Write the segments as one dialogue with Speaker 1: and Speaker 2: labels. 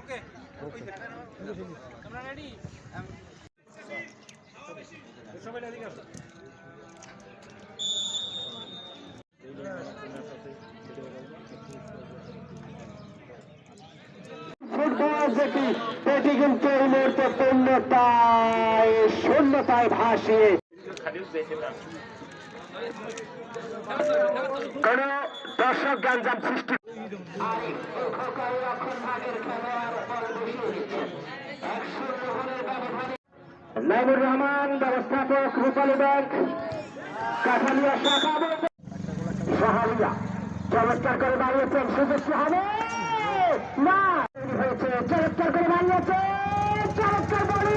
Speaker 1: ওকে ওকে। তোমরা রেডি সবাই এদিকে আসো
Speaker 2: ফুটবল যেটি এটি কিন্তু এই মুহূর্তে পূর্ণতায় শূন্যতায় ভাসিয়ে। কোন দর্শক গ্যাঞ্জাম সৃষ্টি নাইমুর রহমান, ব্যবস্থাপক রূপালী ব্যাংক, কাঠালিয়া শাখা সাহারিয়া চমৎকার করে দাঁড়িয়েছেন সুযোগ সাহাবে না তৈরি হয়েছে চমৎকার করে দাঁড়িয়েছে চমৎকার বলি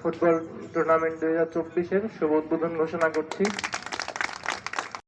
Speaker 3: ফুটবল টুর্নামেন্ট দুই হাজার চব্বিশের শুভ উদ্বোধন ঘোষণা করছি।